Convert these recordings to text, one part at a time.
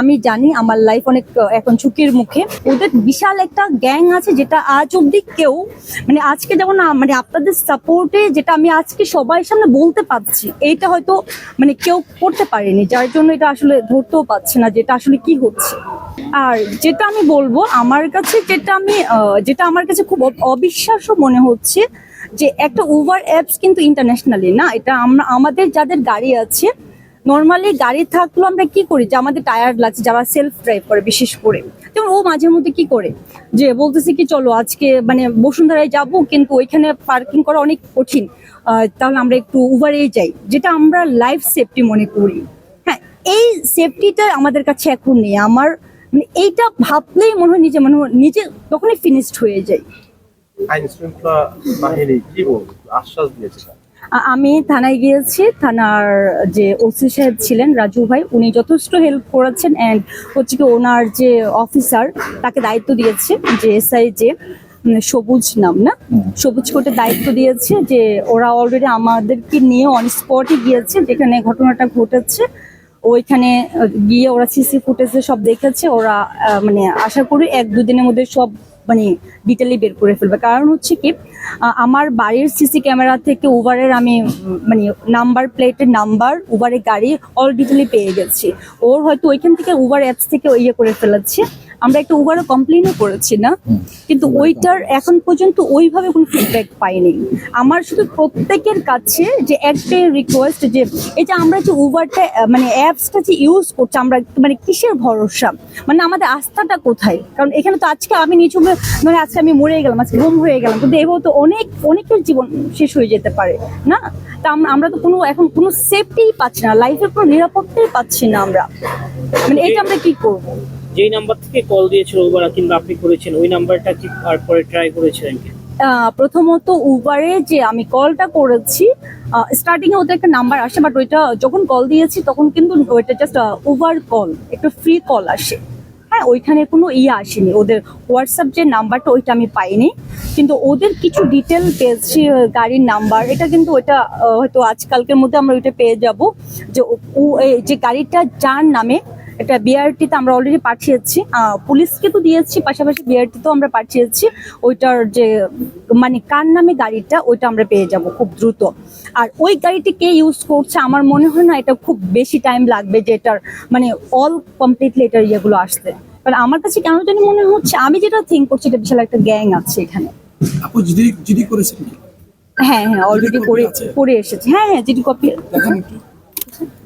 আমি জানি আমার লাইফ অনেক এখন ঝুঁকির মুখে। ওদের বিশাল একটা গ্যাং আছে যেটা আজ অব্দি কেউ মানে আজকে যেমন মানে আপনাদের সাপোর্টে যেটা আমি আজকে সবাই সামনে বলতে পারছি, এইটা হয়তো মানে কেউ করতে পারেনি। যার জন্য এটা আসলে ধরতেও পারছে না যেটা আসলে কি হচ্ছে। আর যেটা আমি বলব, আমার কাছে যেটা আমি যেটা আমার কাছে খুব অবিশ্বাস্য মনে হচ্ছে যে একটা উবার অ্যাপস কিন্তু ইন্টারন্যাশনালি না, এটা আমরা, আমাদের যাদের গাড়ি আছে নর্মালি গাড়ি থাকলেও আমরা কি করি? যে আমাদের টায়ার লাগছে, যারা সেলফ ড্রাইভ করে, বিশেষ করে। যেমন ও মাঝে মধ্যে কি করে? যে বলতেছে কি, চলো আজকে মানে বসুন্ধরায় যাব, কিন্তু ওইখানে পার্কিং করা অনেক কঠিন। তাহলে আমরা একটু উবারে যাই। যেটা আমরা লাইফ সেফটি মনে করি। হ্যাঁ এই সেফটিটা আমাদের কাছে এখন নেই। আমার মানে এইটা ভাবলেই মনে হয় নিজে, মনে হয় নিজে তখনই ফিনিশড হয়ে যায়। আইন শৃঙ্খলা বাহিনী কি বলব? আশ্বাস দিয়েছে আমি থানায় গিয়েছি, থানার যে ওসি সাহেব ছিলেন, রাজু ভাই, উনি যথেষ্ট হেল্প করেছেন অ্যান্ড হচ্ছে কি ওনার যে অফিসার তাকে দায়িত্ব দিয়েছে যে এসআই যে সবুজ নাম না? সবুজ কোর্টে দায়িত্ব দিয়েছে যে ওরা অলরেডি আমাদেরকে নিয়ে অন স্পটে গিয়েছে, যেখানে ঘটনাটা ঘটেছে। ওইখানে গিয়ে ওরা সিসি ফুটেজে সব দেখেছে, ওরা মানে আশা করি এক দুদিনের মধ্যে সব মানে ডিটেলি বের করে ফেলবে। কারণ হচ্ছে কি আমার বাড়ির সিসি ক্যামেরা থেকে উবারের আমি মানে নাম্বার প্লেটের নাম্বার উবারের গাড়ি অল ডিটেলি পেয়ে গেছি। ওর হয়তো ওইখান থেকে উবার অ্যাপস থেকে ইয়ে করে ফেলেছে। আমরা একটা উবারও কমপ্লেনও করেছি না কিন্তু ওইটার এখন পর্যন্ত ওইভাবে কোনো ফিডব্যাক পাইনি। আমার শুধু প্রত্যেকের কাছে যে একটাই রিকোয়েস্ট যে যে আমরা যে উবারটা মানে অ্যাপসটা যে ইউজ করছি আমরা মানে কিসের ভরসা? মানে আমাদের আস্থাটা কোথায়? কারণ এখানে তো আজকে আমি নিচু মানে আজকে আমি মরে গেলাম আজকে ঘুম হয়ে গেলাম কিন্তু এভাবে তো অনেক অনেকের জীবন শেষ হয়ে যেতে পারে না? তা আমরা তো কোনো এখন কোনো সেফটিই পাচ্ছি না লাইফের কোনো নিরাপত্তাই পাচ্ছি না আমরা। মানে এটা আমরা কি করব? যেই নাম্বার থেকে কল দিয়েছিল ওরা কিংবা আপনি করেছেন, ওই নাম্বারটা কি তারপরে ট্রাই করেছিলেন কি? প্রথমত উবারে যে আমি কলটা করেছি স্টার্টিং এ ওদের একটা নাম্বার আসে বাট ওইটা যখন কল দিয়েছি, তখন কিন্তু ওইটা জাস্ট উবার কল একটা ফ্রি কল আসে। হ্যাঁ ওইখানে কোনো ইয়ে আসেনি। ওদের হোয়াটসঅ্যাপ যে নাম্বারটা ওইটা আমি পাইনি। কিন্তু ওদের কিছু ডিটেল পেয়েছি গাড়ির নাম্বার এটা কিন্তু ওইটা হয়তো আজকালকের মধ্যে আমরা ওইটা পেয়ে যাব। যে যে গাড়িটা যার নামে এটা বিআরটিতে আমরা অলরেডি পাঠিয়েছি। পুলিশকে তো দিয়েছি পাশাপাশি বিআরটিতেও আমরা পাঠিয়েছি। ওইটার যে মানে কার নামে গাড়িটা ওইটা আমরা পেয়ে যাব খুব দ্রুত। আর ওই গাড়িটি কে ইউজ করছে আমার মনে হয় না এটা খুব বেশি টাইম লাগবে যে এটার মানে অল কমপ্লিটলি এটার ইয়েগুলো আসতে। কারণ আমার কাছে কেন জানি মনে হচ্ছে আমি যেটা থিঙ্ক করছি এটা বিশাল একটা গ্যাং আছে এখানে। আপু জিডি জিডি করেছেন হ্যাঁ হ্যাঁ অলরেডি করে? করে এসেছে। হ্যাঁ হ্যাঁ যেটি কপি দেখেন একটু।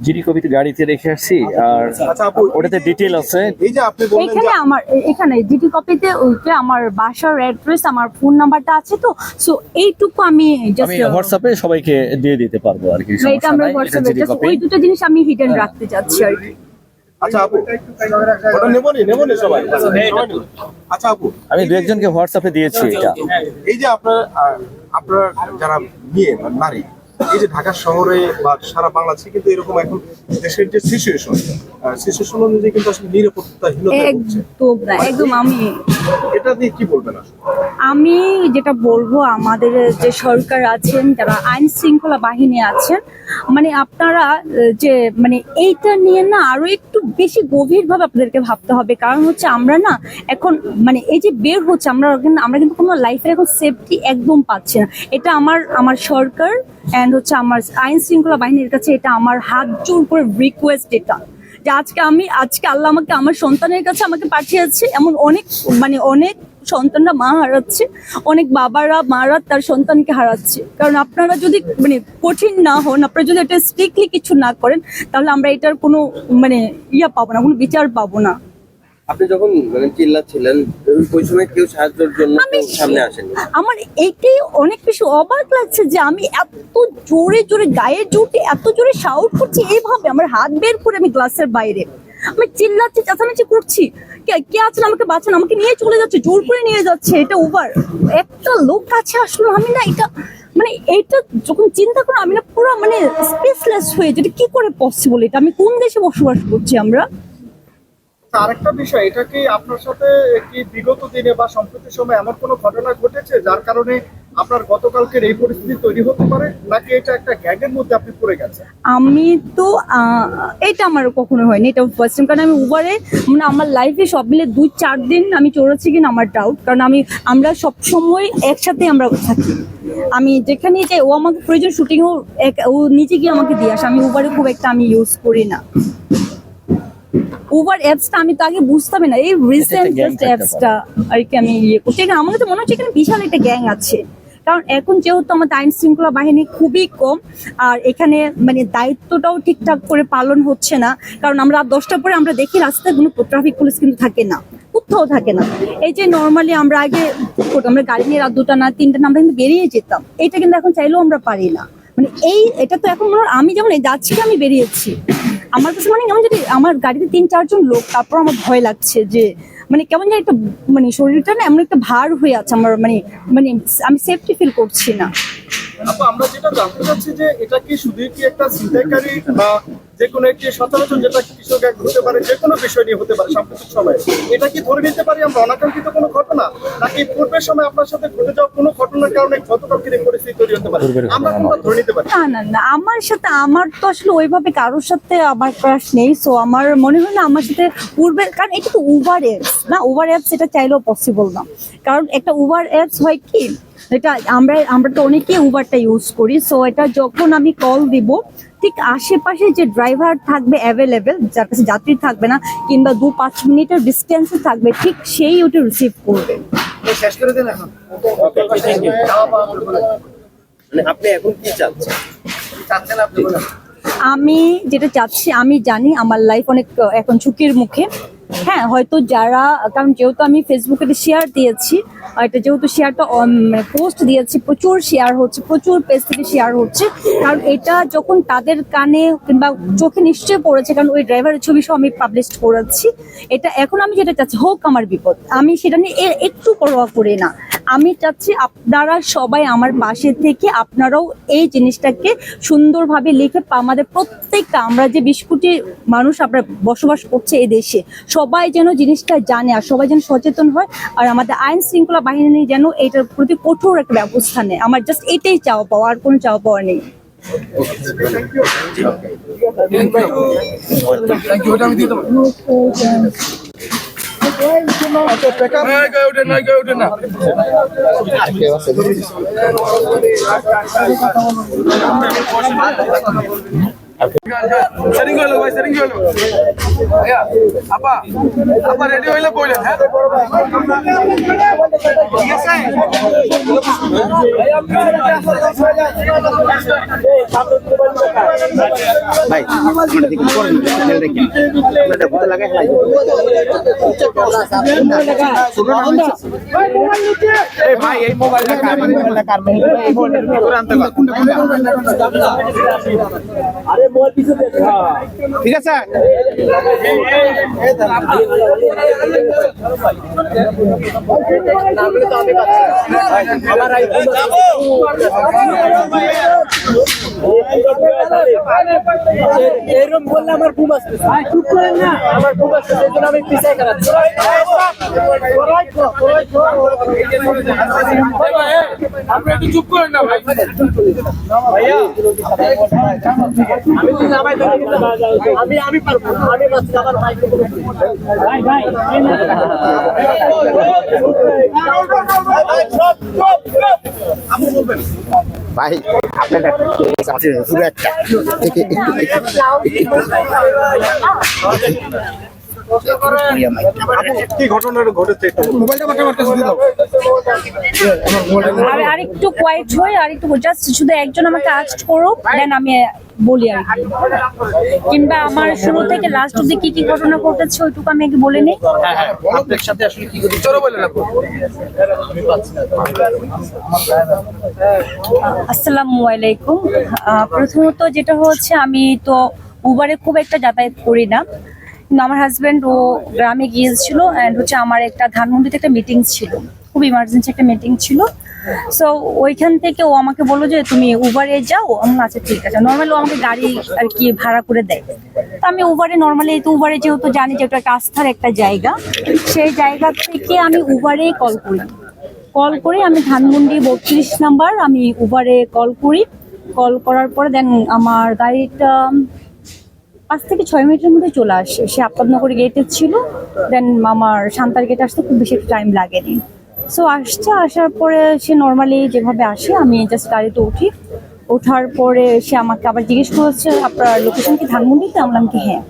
জিডি কপিতে গাড়িতে রেখে আসছি আর আচ্ছা ওটাতে ডিটেল আছে। এই যে আপনি বললেন এখানে আমার এখানে জিটি কপিতে ওইটা আমার বাসার অ্যাড্রেস আমার ফোন নাম্বারটা আছে তো। সো এইটুকু আমি আমি জাস্ট হোয়াটসঅ্যাপে সবাইকে দিয়ে দিতে পারব আর কি এটা আমরা হোয়াটসঅ্যাপে জাস্ট ওই দুটো জিনিস আমি হিডেন রাখতে চাচ্ছি আর কি। আচ্ছা আপু ওটা নেব নি নেব নি সবাই সবাই আচ্ছা আপু। আমি দু একজনকে হোয়াটসঅ্যাপে দিয়েছি এটা। এই যে আপনার আপনার যারা মেয়ে নারী এই যে ঢাকা শহরে বা সারা বাংলাদেশে কিন্তু এরকম এখন দেশের যে সিচুয়েশন সিচুয়েশন অনুযায়ী কিন্তু আসলে নিরাপত্তাহীনতা একদম একদম আমি এটা নিয়ে কি বলবেন আমি যেটা বলব আমাদের যে সরকার আছেন যারা আইন শৃঙ্খলা বাহিনী আছেন মানে আপনারা যে মানে এইটা নিয়ে না আরও একটু বেশি গভীরভাবে আপনাদেরকে ভাবতে হবে। কারণ হচ্ছে আমরা না এখন মানে এই যে বের হচ্ছে আমরা আমরা কিন্তু কোনো লাইফের এখন সেফটি একদম পাচ্ছি না। এটা আমার আমার সরকার অ্যান্ড হচ্ছে আমার আইন শৃঙ্খলা বাহিনীর কাছে, এটা আমার হাত জোর করে রিকোয়েস্ট এটা। যে আজকে আমি, আজকে আল্লাহ আমাকে, আমার সন্তানের কাছে আমাকে পাঠিয়েছে, এমন অনেক মানে অনেক সন্তানরা মা হারাচ্ছে, অনেক বাবারা, মারা তার সন্তানকে হারাচ্ছে। কারণ আপনারা যদি মানে কঠিন না হন, আপনারা যদি এটা স্ট্রিক্টলি কিছু না করেন, তাহলে আমরা এটার কোনো মানে ইয়া পাবো না, কোনো বিচার পাবো না। আপনি যখন মানে চিল্লাচ্ছিলেন ওই- সময় কেউ সাহায্যের জন্য সামনে আসেনি। আমার এইটাই অনেক বেশি অবাক লাগছে যে আমি এত জোরে জোরে গায়ে জোটে এত জোরে শাউট করছি এইভাবে আমার হাত বের করে আমি গ্লাসের বাইরে। আমি চিল্লাচ্ছি চেঁচামেচি করছি। কে কে আছেন? আমাকে বাঁচান। আমাকে নিয়ে চলে যাচ্ছে জোর করে নিয়ে যাচ্ছে। এটা ওভার একটা লোক কাছে আসলো আমি না এটা মানে এইটা যখন চিন্তা করো আমি না পুরো মানে স্পেসলেস হয়ে যেটা কি করে পসিবল এটা আমি কোন দেশে বসবাস করছি আমরা? আরেকটা বিষয়, এটা কি আপনার সাথে কি বিগত দিনে বা সম্প্রতি সময় এমন কোনো ঘটনা ঘটেছে যার কারণে আপনার গতকালকের এই পরিস্থিতি তৈরি হতে পারে, নাকি এটা একটা গ্যাগের মধ্যে আপনি পড়ে গেছেন? আমি তো এটা আমার কখনো হয়নি, এটা ফার্স্ট টাইম কারণ আমি উবারে মানে আমার লাইফে সব মিলে দুই চার দিন আমি চড়েছি কিনা আমার ডাউট কারণ আমি, আমরা সব সময় একসাথে আমরা থাকি। আমি যেখানে যে ও আমাকে প্রয়োজন শুটিং ও এক- ও নিজে গিয়ে আমাকে দিয়ে আসে, আমি উবারে খুব একটা আমি ইউজ করি না। উবার অ্যাপসটা আমি তো আগে বুঝতামই না। এই রিসেন্ট জাস্ট অ্যাপসটা আর কি আমি ইয়ে করছি। এখানে আমার কাছে মনে হচ্ছে এখানে বিশাল একটা গ্যাং আছে। কারণ এখন যেহেতু আমাদের আইন শৃঙ্খলা বাহিনী খুবই কম আর এখানে মানে দায়িত্বটাও ঠিকঠাক করে পালন হচ্ছে না। কারণ আমরা দশটার পরে আমরা দেখি রাস্তায় কোনো ট্রাফিক পুলিশ কিন্তু থাকে না কোথাও থাকে না। এই যে নর্মালি আমরা আগে আমরা গাড়ি নিয়ে রাত দুটা না তিনটা না আমরা কিন্তু বেরিয়ে যেতাম। এটা কিন্তু এখন চাইলেও আমরা পারি না। মানে এই এটা তো এখন মনে হয় আমি যেমন এই যাচ্ছি আমি বেরিয়েছি। আমার কাছে মানে কেমন যদি আমার গাড়িতে তিন, চারজন লোক, তারপর আমার ভয় লাগছে যে মানে কেমন যেন একটা মানে শরীরটা না এমন একটা ভার হয়ে আছে আমার মানে মানে আমি সেফটি ফিল করছি না। আমরা যেটা জানতে চাচ্ছি যে এটা কি শুধুই কি একটা ছিনতাইকারী বা যে কোনো একটি সচরাচর যেটা কৃষক এক হতে পারে যে কোনো বিষয় নিয়ে হতে পারে সাম্প্রতিক সময়ে? এটা কি ধরে নিতে পারি আমরা অনাকাঙ্ক্ষিত কোনো ঘটনা? নাকি পূর্বের সময় আপনার সাথে ঘটে যাওয়া কোনো ঘটনার কারণে গতকালকের এই পরিস্থিতি তৈরি হতে পারে? আমরা কোনটা ধরে নিতে পারি? না না না আমার সাথে আমার তো আসলে ওইভাবে কারোর সাথে আমার ক্রাশ নেই সো আমার মনে হয় না আমার সাথে পূর্বে কারণ এটা তো উবার অ্যাপস না? উবার অ্যাপস এটা চাইলেও পসিবল না। কারণ একটা উবার অ্যাপস হয় কি এটা আমরা আমরা তো অনেকেই উবারটা ইউজ করি সো এটা যখন আমি কল দিব ঠিক আশেপাশে যে ড্রাইভার থাকবে অ্যাভেলেবেল যার কাছে যাত্রী থাকবে না কিংবা দু পাঁচ মিনিটের ডিস্টেন্সে থাকবে ঠিক সেই ওটা রিসিভ করবে। শেষ করে দেন এখন। মানে আপনি এখন কি চাচ্ছেন? চাচ্ছেন আপনি আমি যেটা চাচ্ছি আমি জানি আমার লাইফ অনেক এখন ঝুঁকির মুখে। হ্যাঁ হয়তো যারা, কারণ যেহেতু আমি ফেসবুকে শেয়ার দিয়েছি এটা যেহেতু শেয়ারটা মানে পোস্ট দিয়েছি, প্রচুর শেয়ার হচ্ছে, প্রচুর পেজ থেকে শেয়ার হচ্ছে, কারণ এটা যখন তাদের কানে কিংবা চোখে নিশ্চয় পড়েছে, কারণ ওই ড্রাইভারের ছবি সব আমি পাবলিশ করেছি, এটা এখন আমি যেটা চাচ্ছি, হোক আমার বিপদ, আমি সেটা নিয়ে একটু পরোয়া করি না। আমি চাচ্ছি আপনারা সবাই আমার পাশে থেকে আপনারাও এই জিনিসটাকে সুন্দরভাবে লিখে আমাদের প্রত্যেকটা আমরা যে বিশ কোটি মানুষ আমরা বসবাস করছে এই দেশে সবাই যেন জিনিসটা জানে আর সবাই যেন সচেতন হয় আর আমাদের আইন শৃঙ্খলা বাহিনী যেন এটার প্রতি কঠোর একটা ব্যবস্থা নেয়। আমার জাস্ট এটাই চাওয়া পাওয়া আর কোনো চাওয়া পাওয়া নেই। থ্যাংক ইউ ওটা আমি দিয়ে দেবো না, গায়ে ওঠে না, গায়ে ওঠে না। সেটিং হলো ভাই সেটিং হলো আপা আপা রেডি হইলে বললেন হ্যাঁ ঠিক আছে ভাই আমরা দেখি করেন ছেলে দেখি আমরা ভূতে লাগাই ফেলাই এই ভাই এই মোবাইলটা কার? মোবাইলটা কার? এই মোবাইলটা করে আনতে পার। ঠিক আছে? এরকম বললে আমার ঘুম আসবে চুপ করেন না। আমার ঘুম আসবে সেই জন্য আমি পিছাই করাচ্ছি আপনি একটু চুপ করেন না ভাই। আমি আমি পারব আমি পারছি আমার ভাই ভাই ভাই ভাই আপনার পুরো একটা কি ঘটনাটা ঘটেছে আর আরেকটু কোয়াইট হয়ে জাস্ট শুধু একজন আমাকে আস্ট করো দেন আমি বলি আর কিংবা আমার শুরু থেকে লাস্ট অব্দি কি কি ঘটনা ঘটেছে ওইটুকু আমি আগে বলে নিই। সাথে আসলে কি করতে চলো বলেন আপু আসসালামু আলাইকুম। আহ, প্রথমত যেটা হচ্ছে আমি তো উবারে খুব একটা যাতায়াত করি না। আমার হাজব্যান্ড ও গ্রামে গিয়েছিল অ্যান্ড হচ্ছে আমার একটা ধানমন্ডিতে একটা মিটিং ছিল। খুব ইমার্জেন্সি একটা মিটিং ছিল। সো ওইখান থেকে ও আমাকে বলল যে তুমি উবারে যাও? আমি বললাম, আচ্ছা ঠিক আছে। নর্মালি ও আমাকে গাড়ি আর কি ভাড়া করে দেয়। তো আমি উবারে নর্মালি তো উবারে যেহেতু জানি যে ওটা আস্থার একটা জায়গা সেই জায়গা থেকে আমি উবারে কল করি। কল করে আমি ধানমন্ডি বত্রিশ নাম্বার আমি উবারে কল করি। কল করার পরে দেন আমার গাড়িটা পাঁচ থেকে ছয় মিনিটের মধ্যে চলে আসে। সে আফতাবনগর গেটে ছিল। দেন আমার সান্তার গেটে আসতে খুব বেশি টাইম লাগেনি। সো আসছে আসার পরে সে নর্মালি যেভাবে আসে আমি জাস্ট গাড়িতে উঠি। ওঠার পরে সে আমাকে আবার জিজ্ঞেস করেছে আপনার লোকেশন কি ধানমন্ডিতে? আমি বললাম কি হ্যাঁ।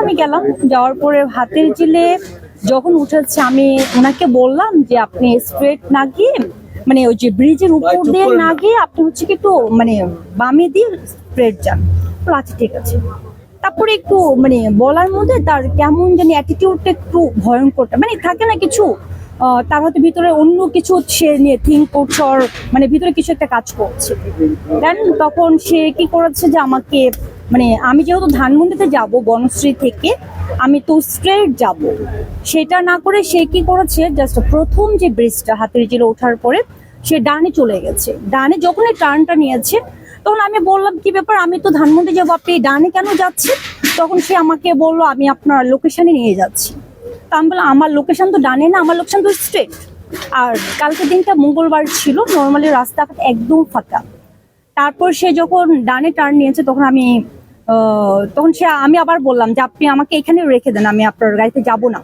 আমি গেলাম। যাওয়ার পরে হাতের জিলে যখন উঠেছে আমি ওনাকে বললাম যে আপনি স্ট্রেট না গিয়ে মানে ওই যে ব্রিজের উপর দিয়ে না গিয়ে আপনি হচ্ছে কি একটু মানে বামে দিয়ে স্ট্রেট যান। আচ্ছা ঠিক আছে। তারপরে একটু মানে বলার মধ্যে তার কেমন জানি অ্যাটিটিউডটা একটু ভয়ঙ্কর মানে থাকে না কিছু তার হয়তো ভিতরে অন্য কিছু সে নিয়ে থিঙ্ক করছে মানে ভিতরে কিছু একটা কাজ করছে। দেন তখন সে কি করেছে যে আমাকে মানে আমি যেহেতু ধানমন্ডিতে যাব, বনশ্রী থেকে, আমি তো স্ট্রেট যাব। সেটা না করে সে কি করেছে জাস্ট প্রথম যে ব্রিজটা হাতের জিলে ওঠার পরে সে ডানে চলে গেছে। ডানে যখন এই টার্নটা নিয়েছে তখন আমি বললাম, কি ব্যাপার? আমি তো ধানমন্ডি যাব। আপনি ডানে কেন যাচ্ছেন? তখন সে আমাকে বলল, আমি আপনার লোকেশনে নিয়ে যাচ্ছি। তা আমি বললাম, আমার লোকেশন তো ডানে না, আমার লোকেশন তো স্ট্রেট আর কালকে দিনটা মঙ্গলবার ছিল। নর্মালি রাস্তাঘাট একদম ফাঁকা। তারপর সে যখন ডানে টার্ন নিয়েছে, তখন আমি তখন সে, আমি আবার বললাম যে, আপনি আমাকে এখানে রেখে দেন, আমি আপনার গাড়িতে যাব না।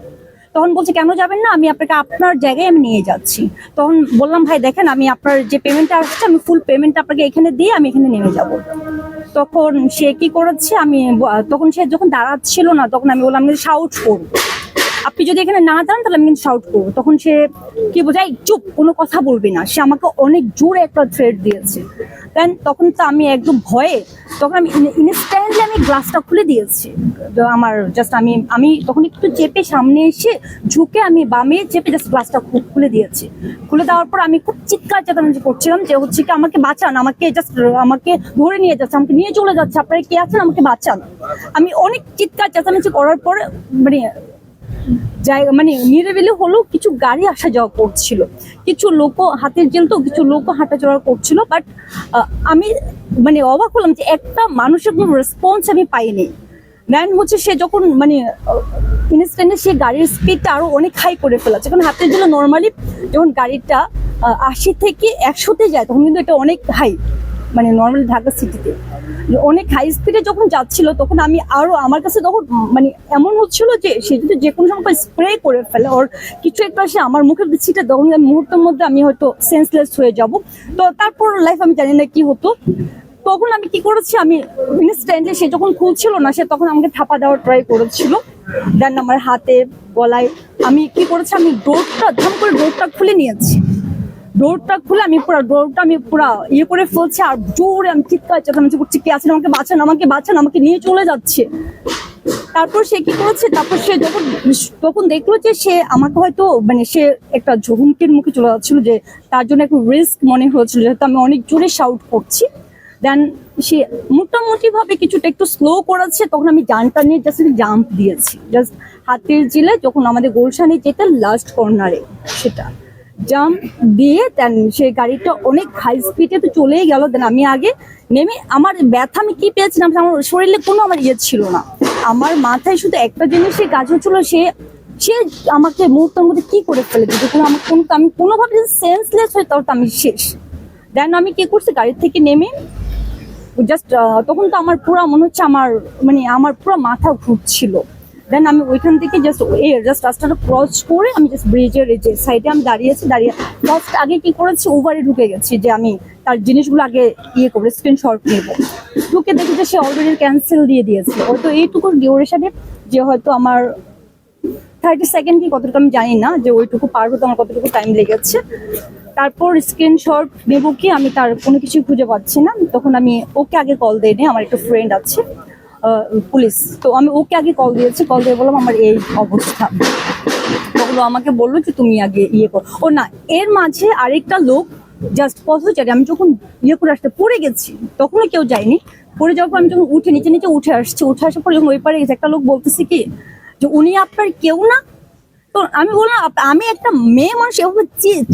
তখন বলছে, কেন যাবেন না? আমি আপনাকে আপনার জায়গায় আমি নিয়ে যাচ্ছি। তখন বললাম, ভাই, দেখেন, আমি আপনার যে পেমেন্টটা আসছে, আমি ফুল পেমেন্ট আপনাকে এখানে দিয়ে আমি এখানে নেমে যাব। তখন সে কি করেছে, আমি তখন সে যখন দাঁড়াচ্ছিল না, তখন আমি বললাম শাউট করব। আপনি যদি এখানে না দাঁড়ান, তাহলে আমি কিন্তু শাউট করব। তখন সে কি বোঝায় চুপ, কোনো কথা বলবি না। সে আমাকে অনেক জোরে একটা থ্রেড দিয়েছে। দেন তখন তো আমি একদম ভয়ে, তখন আমি ইনস্ট্যান্টলি আমি গ্লাসটা খুলে দিয়েছি। আমার জাস্ট আমি আমি তখন একটু চেপে সামনে এসে ঝুঁকে আমি বামে চেপে জাস্ট গ্লাসটা খুলে দিয়েছি। খুলে দেওয়ার পর আমি খুব চিৎকার চেঁচামেচি করছিলাম যে হচ্ছে কি, আমাকে বাঁচান, আমাকে জাস্ট আমাকে ধরে নিয়ে যাচ্ছে, আমাকে নিয়ে চলে যাচ্ছে। আপনারা কে আছেন? আমাকে বাঁচান। আমি অনেক চিৎকার চেঁচামেচি করার পরে মানে জায়গা মানে নিরিবিলি হলেও কিছু গাড়ি আসা যাওয়া করছিল। কিছু লোক হাতের জেল তো, কিছু লোক হাঁটা চলা করছিল বাট আমি মানে অবাক হলাম যে একটা মানুষের কোনো রেসপন্স আমি পাইনি। দেন হচ্ছে সে যখন মানে ইনস্ট্যান্টে সে গাড়ির স্পিডটা আরও অনেক হাই করে ফেলেছে। কারণ হাতের জেলে নর্মালি যখন গাড়িটা আশি থেকে একশোতে যায়, তখন কিন্তু এটা অনেক হাই মানে নর্মাল ঢাকা সিটিতে অনেক হাই স্পিডে যখন যাচ্ছিল, তখন আমি আরও আমার কাছে তখন মানে এমন হচ্ছিল যে, সে যদি যে কোনো সময় স্প্রে করে ফেলে ওর কিছু একটা সে আমার মুখের ছিটে তখন মুহূর্তের মধ্যে আমি হয়তো সেন্সলেস হয়ে যাব। তো তারপর লাইফ আমি জানি না কি হতো। তখন আমি কি করেছি, আমি ইনস্ট্যান্টলি সে যখন খুলছিল না, সে তখন আমাকে থাপা দেওয়ার ট্রাই করেছিল। দেন আমার হাতে, গলায়, আমি কি করেছি, আমি ডোরটা ধাম করে ডোরটা খুলে নিয়েছি। ডোরটা খুলে আমি পুরো ডোরটা আমি পুরো ইয়ে করে ফেলছি আর জোরে আমি চিৎকার চেঁচামেচি করছি, কে আছেন? আমাকে বাঁচান আমাকে বাঁচান, আমাকে নিয়ে চলে যাচ্ছে। তারপর সে কি করেছে? তারপর সে যখন, তখন দেখল যে সে আমাকে হয়তো মানে সে একটা ঝুঁকির মুখে চলে যাচ্ছিল যে তার জন্য একটু রিস্ক মনে হয়েছিল, যেহেতু আমি অনেক জোরে শাউট করছি। দেন সে মোটামুটি ভাবে কিছুটা একটু স্লো করেছে, তখন আমি জানটা নিয়ে জাস্ট জাম্প দিয়েছি। জাস্ট হাতের জিলে যখন আমাদের গোলশানে যেতে লাস্ট কর্নারে সেটা। জাম্প দিয়ে দেন সে গাড়িটা অনেক হাই স্পিডে তো চলেই গেল। দেন আমি আগে নেমে আমার ব্যথা আমি কি পেয়েছিলাম আমার শরীরে কোনো আমার ইয়ে ছিল না। আমার মাথায় শুধু একটা জিনিসই কাজ হচ্ছিল, সে সে আমাকে মুহূর্তের মধ্যে কি করে ফেলে দিত কোনো আমার কোনো, আমি কোনোভাবে যদি সেন্সলেস হয়ে তাহলে তো আমি শেষ। দেন আমি কি করছি? গাড়ি থেকে নেমে জাস্ট তখন তো আমার পুরো মনে হচ্ছে আমার মানে আমার পুরো মাথা ঘুরছিল। দেন আমি ওইখান থেকে জাস্ট এই জাস্ট রাস্তাটা ক্রস করে আমি জাস্ট ব্রিজের যে সাইডে আমি দাঁড়িয়েছি দাঁড়িয়ে জাস্ট আগে কি করেছি? ওভারে ঢুকে গেছি যে আমি তার জিনিসগুলো আগে ইয়ে করব স্ক্রিনশট নেব। ঢুকে দেখি যে সে অলরেডি ক্যান্সেল দিয়ে দিয়েছে। হয়তো এইটুকু ডিউরেশনে যে হয়তো আমার থার্টি সেকেন্ড কি কতটুকু আমি জানি না যে ওইটুকু পার হতে আমার কতটুকু টাইম লেগেছে। তারপর স্ক্রিনশট নেব কি আমি তার কোনো কিছু খুঁজে পাচ্ছি না। তখন আমি ওকে আগে কল দিয়ে নিই, আমার একটু ফ্রেন্ড আছে। পুলিশ। তো আমি ওকে আগে কল দিয়েছি কল দিয়ে বললাম, আমার এই অবস্থা। তখন আমাকে বলল যে তুমি আগে ইয়ে করো। ও না, এর মাঝে আরেকটা লোক জাস্ট পথচারী, আমি যখন ইয়ে করে আসতে, পড়ে গেছি, তখনও কেউ যায়নি। পড়ে যাওয়ার পর আমি যখন উঠে, নিচে নিচে উঠে আসছি, উঠে আসার পর যখন ওই পারে গেছে, একটা লোক বলতেছে কি, যে উনি আপনার কেউ না? তো আমি বললাম আমি একটা মেয়ে মানুষ, এভাবে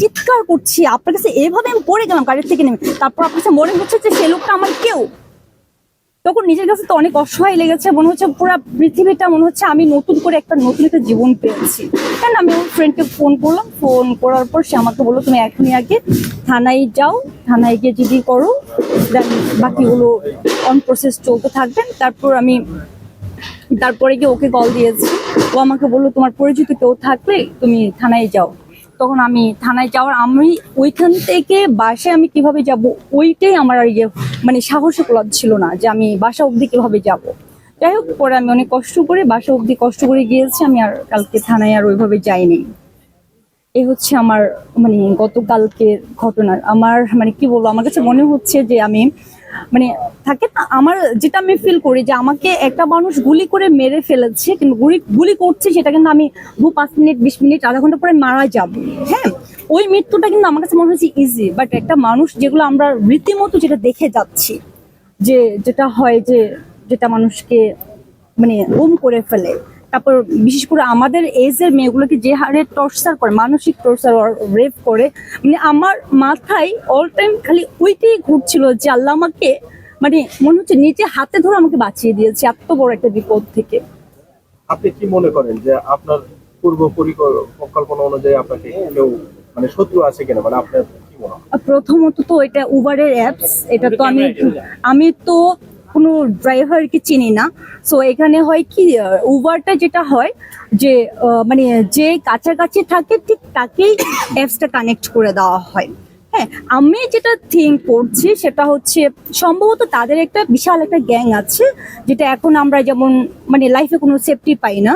চিৎকার করছি, আপনার কাছে এভাবে আমি পড়ে গেলাম গাড়ির থেকে নেমে। তারপর আপনার কাছে মনে হচ্ছে যে সে লোকটা আমার কেউ। তখন নিজের কাছে তো অনেক অসহায় লেগেছে, মনে হচ্ছে পুরো পৃথিবীটা মনে হচ্ছে আমি নতুন করে একটা নতুন একটা জীবন পেয়েছি। কেন আমি ওর ফ্রেন্ডকে ফোন করলাম ফোন করার পর সে আমাকে বলল, তুমি এখনই আগে থানায় যাও, থানায় গিয়ে যদি করো দেন বাকিগুলো অন প্রসেস চলতে থাকবেন তারপর আমি, তারপরে গিয়ে ওকে কল দিয়েছি। ও আমাকে বলল, তোমার পরিচিত কেউ থাকলে তুমি থানায় যাও। তখন আমি থানায় যাওয়ার, আমি ওইখান থেকে বাসায় আমি কীভাবে যাব, ওইটাই আমার আর ইয়ে মানে সাহস উপলব্ধ ছিল না যে আমি বাসা অবধি কীভাবে যাব। যাই হোক, পরে আমি অনেক কষ্ট করে বাসা অবধি কষ্ট করে গিয়েছি, আমি আর কালকে থানায় আর ওইভাবে যাইনি। এই হচ্ছে আমার মানে গতকালকের ঘটনার আমার মানে কি বলব, আমার কাছে মনে হচ্ছে যে আমি মানে থাকে না, আমার যেটা আমি ফিল করি যে আমাকে একটা মানুষ গুলি করে মেরে ফেলেছে কিন্তু গুলি গুলি করছে, সেটা কিন্তু আমি দু পাঁচ মিনিট, বিশ মিনিট, আধা ঘণ্টা পরে মারা যাব। হ্যাঁ ওই মৃত্যুটা কিন্তু আমার কাছে মনে হচ্ছে ইজি বাট একটা মানুষ যেগুলো আমরা রীতিমতো যেটা দেখে যাচ্ছি, যে যেটা হয় যে যেটা মানুষকে মানে গুম করে ফেলে তারপর বিশেষ করে আমাদের এজের মেয়েগুলোকে যে হারে টর্চার করে মানসিক টর্চার রেপ করে মানে আমার মাথায় অল টাইম খালি ওইটাই ঘুরছিল যে আল্লাহ আমাকে মানে মনে হচ্ছে নিজে হাতে ধরে আমাকে বাঁচিয়ে দিয়েছে এত বড় একটা বিপদ থেকে। আপনি কি মনে করেন যে আপনার পূর্ব পরিকল্পনা অনুযায়ী আপনাকে কেউ মানে শত্রু আছে কিনা? মানে আপনার প্রথমত তো এটা উবারের অ্যাপস এটা তো আমি আমি তো কোনো ড্রাইভারকে চিনি না। সো এখানে হয় কি উবারটা যেটা হয় যে মানে যে কাছাকাছি থাকে, ঠিক তাকেই অ্যাপসটা কানেক্ট করে দেওয়া হয়। হ্যাঁ আমি যেটা থিঙ্ক করছি সেটা হচ্ছে, সম্ভবত তাদের একটা বিশাল একটা গ্যাং আছে, যেটা এখন আমরা যেমন মানে লাইফে কোনো সেফটি পাই না।